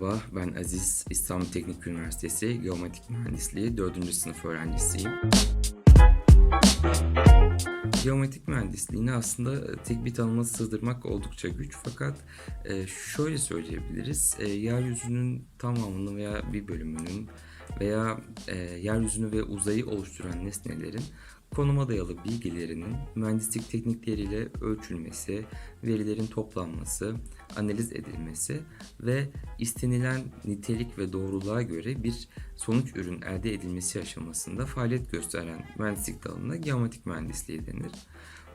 Merhaba, ben Aziz. İstanbul Teknik Üniversitesi Geometrik Mühendisliği 4. sınıf öğrencisiyim. Geometrik mühendisliğini aslında tek bir tanıma sığdırmak oldukça güç fakat e, şöyle söyleyebiliriz. E, yeryüzünün tamamını veya bir bölümünün veya e, yeryüzünü ve uzayı oluşturan nesnelerin konuma dayalı bilgilerinin mühendislik teknikleriyle ölçülmesi, verilerin toplanması, analiz edilmesi ve istenilen nitelik ve doğruluğa göre bir sonuç ürün elde edilmesi aşamasında faaliyet gösteren mühendislik dalına geometrik mühendisliği denir.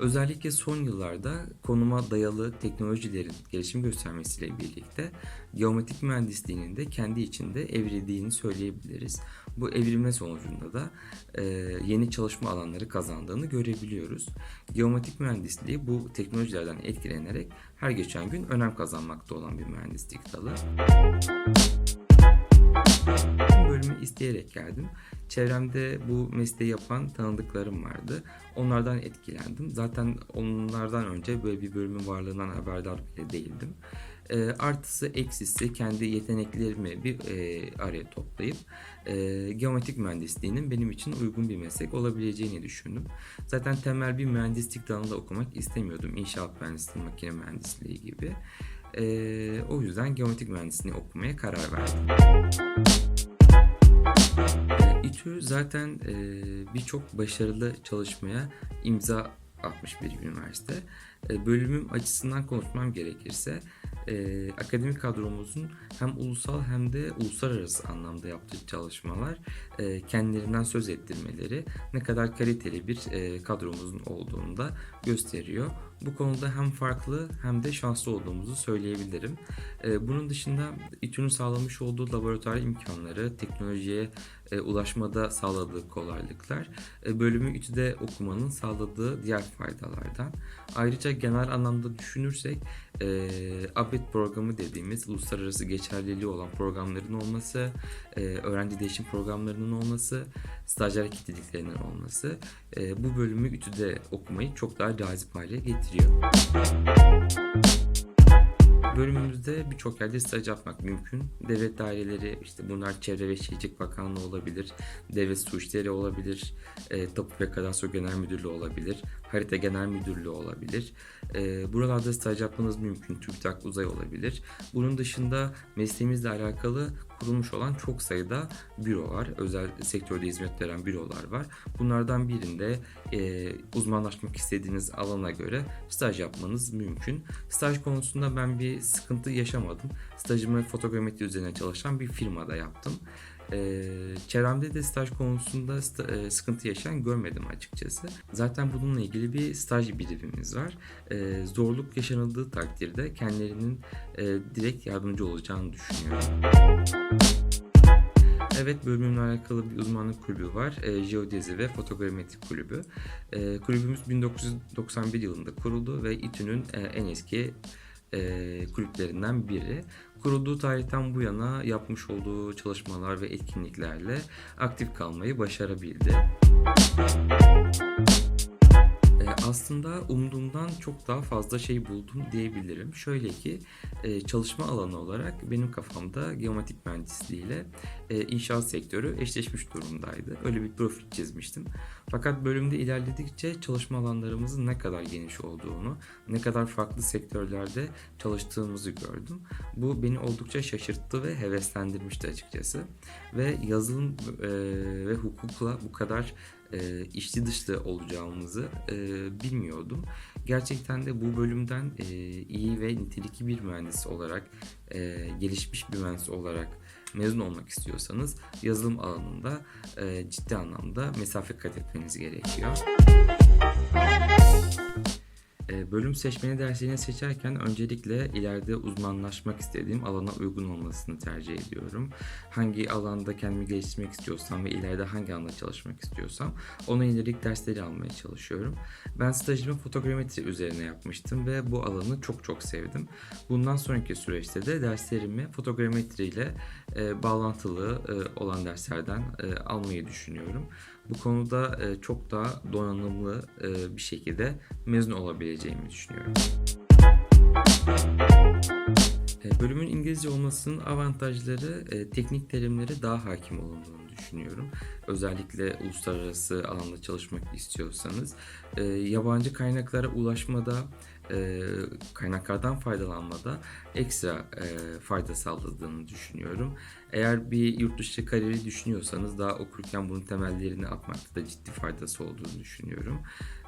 Özellikle son yıllarda konuma dayalı teknolojilerin gelişim göstermesiyle birlikte geometrik mühendisliğinin de kendi içinde evrildiğini söyleyebiliriz. Bu evrilme sonucunda da e, yeni çalışma alanları kazandığını görebiliyoruz. Geometrik mühendisliği bu teknolojilerden etkilenerek her geçen gün önem kazanmakta olan bir mühendislik dalı bölümü isteyerek geldim. Çevremde bu mesleği yapan tanıdıklarım vardı. Onlardan etkilendim. Zaten onlardan önce böyle bir bölümün varlığından haberdar bile değildim. E, artısı eksisi kendi yeteneklerimi bir e, araya toplayıp e, geometrik mühendisliğinin benim için uygun bir meslek olabileceğini düşündüm. Zaten temel bir mühendislik dalında okumak istemiyordum. İnşaat mühendisliği, makine mühendisliği gibi. E, o yüzden geometrik mühendisliğini okumaya karar verdim. İTÜ zaten e, birçok başarılı çalışmaya imza atmış bir üniversite. E, bölümüm açısından konuşmam gerekirse e, akademik kadromuzun hem ulusal hem de uluslararası anlamda yaptığı çalışmalar e, kendilerinden söz ettirmeleri ne kadar kaliteli bir e, kadromuzun olduğunu da gösteriyor. Bu konuda hem farklı hem de şanslı olduğumuzu söyleyebilirim. E, bunun dışında İTÜ'nün sağlamış olduğu laboratuvar imkanları, teknolojiye e, ulaşmada sağladığı kolaylıklar, e, bölümü İTÜ'de okumanın sağladığı diğer faydalardan. Ayrıca genel anlamda düşünürsek e, ABET programı dediğimiz uluslararası geçerliliği olan programların olması, e, öğrenci değişim programlarının olması, stajyer kitleliklerinin olması e, bu bölümü İTÜ'de okumayı çok daha cazip hale getiriyor. Bölümümüzde birçok yerde staj yapmak mümkün. Devlet daireleri işte bunlar Çevre ve Şehircilik Bakanlığı olabilir, Devlet Su İşleri olabilir, e, Tapu ve Kadastro Genel Müdürlüğü olabilir, Harita Genel Müdürlüğü olabilir. E, buralarda staj yapmanız mümkün. TÜBİTAK Uzay olabilir. Bunun dışında mesleğimizle alakalı kurulmuş olan çok sayıda büro var. Özel sektörde hizmet veren bürolar var. Bunlardan birinde e, uzmanlaşmak istediğiniz alana göre staj yapmanız mümkün. Staj konusunda ben bir sıkıntı yaşamadım. Stajımı fotogrametri üzerine çalışan bir firmada yaptım. Ee, çevremde de staj konusunda sta- e, sıkıntı yaşayan görmedim açıkçası. Zaten bununla ilgili bir staj birimimiz var. Ee, zorluk yaşanıldığı takdirde kendilerinin e, direkt yardımcı olacağını düşünüyorum. Evet bölümümle alakalı bir uzmanlık kulübü var. E, Jeodezi ve Fotogrametri Kulübü. E, kulübümüz 1991 yılında kuruldu ve İTÜ'nün e, en eski e, kulüplerinden biri. Kurulduğu tarihten bu yana yapmış olduğu çalışmalar ve etkinliklerle aktif kalmayı başarabildi. E, aslında umduğumdan çok daha fazla şey buldum diyebilirim. Şöyle ki e, çalışma alanı olarak benim kafamda geometrik mühendisliği ile e, inşaat sektörü eşleşmiş durumdaydı. Öyle bir profil çizmiştim. Fakat bölümde ilerledikçe çalışma alanlarımızın ne kadar geniş olduğunu, ne kadar farklı sektörlerde çalıştığımızı gördüm. Bu beni oldukça şaşırttı ve heveslendirmişti açıkçası. Ve yazılım e, ve hukukla bu kadar e, içli dışlı olacağımızı bilmiyordum. Gerçekten de bu bölümden e, iyi ve nitelikli bir mühendis olarak, e, gelişmiş bir mühendis olarak mezun olmak istiyorsanız yazılım alanında e, ciddi anlamda mesafe kat etmeniz gerekiyor. Bölüm seçmeni derslerini seçerken öncelikle ileride uzmanlaşmak istediğim alana uygun olmasını tercih ediyorum. Hangi alanda kendimi geliştirmek istiyorsam ve ileride hangi alanda çalışmak istiyorsam ona yönelik dersleri almaya çalışıyorum. Ben stajımı fotogrametri üzerine yapmıştım ve bu alanı çok çok sevdim. Bundan sonraki süreçte de derslerimi fotogrametri ile e, bağlantılı e, olan derslerden e, almayı düşünüyorum. Bu konuda e, çok daha donanımlı e, bir şekilde mezun olabileceğimi düşünüyorum. E, bölümün İngilizce olmasının avantajları teknik terimlere daha hakim olunduğunu düşünüyorum. Özellikle uluslararası alanda çalışmak istiyorsanız yabancı kaynaklara ulaşmada e, kaynaklardan faydalanmada ekstra e, fayda sağladığını düşünüyorum. Eğer bir yurt dışı kariyeri düşünüyorsanız daha okurken bunun temellerini atmakta da ciddi faydası olduğunu düşünüyorum.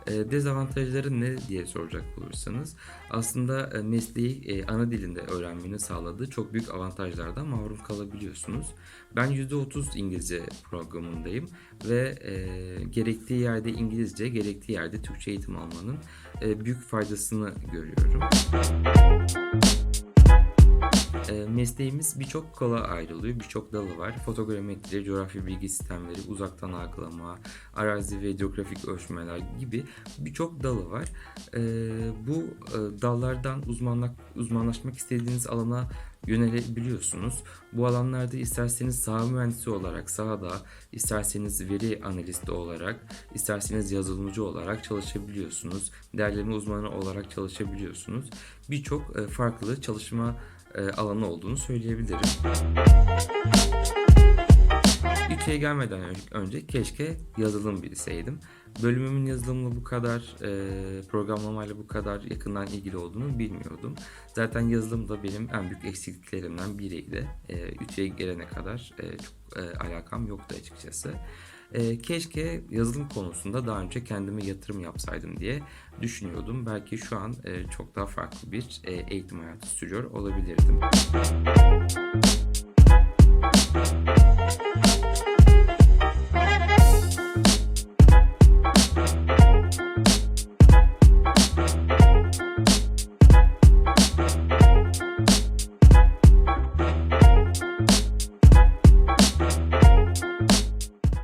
E, dezavantajları ne diye soracak olursanız aslında e, mesleği e, ana dilinde öğrenmenin sağladığı çok büyük avantajlardan mahrum kalabiliyorsunuz. Ben %30 İngilizce programındayım ve e, gerektiği yerde İngilizce, gerektiği yerde Türkçe eğitim almanın büyük faydasını görüyorum. E, mesleğimiz birçok kola ayrılıyor, birçok dalı var. Fotogrametri, coğrafi bilgi sistemleri, uzaktan algılama, arazi ve hidrografik ölçmeler gibi birçok dalı var. E, bu e, dallardan uzmanlık, uzmanlaşmak istediğiniz alana yönelebiliyorsunuz. Bu alanlarda isterseniz saha mühendisi olarak sahada, isterseniz veri analisti olarak, isterseniz yazılımcı olarak çalışabiliyorsunuz. Derleme uzmanı olarak çalışabiliyorsunuz. Birçok e, farklı çalışma e, alanı olduğunu söyleyebilirim. İTÜ'ye gelmeden önce keşke yazılım bilseydim. Bölümümün yazılımla bu kadar, e, programlamayla bu kadar yakından ilgili olduğunu bilmiyordum. Zaten yazılım da benim en büyük eksikliklerimden biriydi. E, İTÜ'ye gelene kadar e, çok e, alakam yoktu açıkçası. E, keşke yazılım konusunda daha önce kendime yatırım yapsaydım diye düşünüyordum. Belki şu an e, çok daha farklı bir e, eğitim hayatı sürüyor olabilirdim.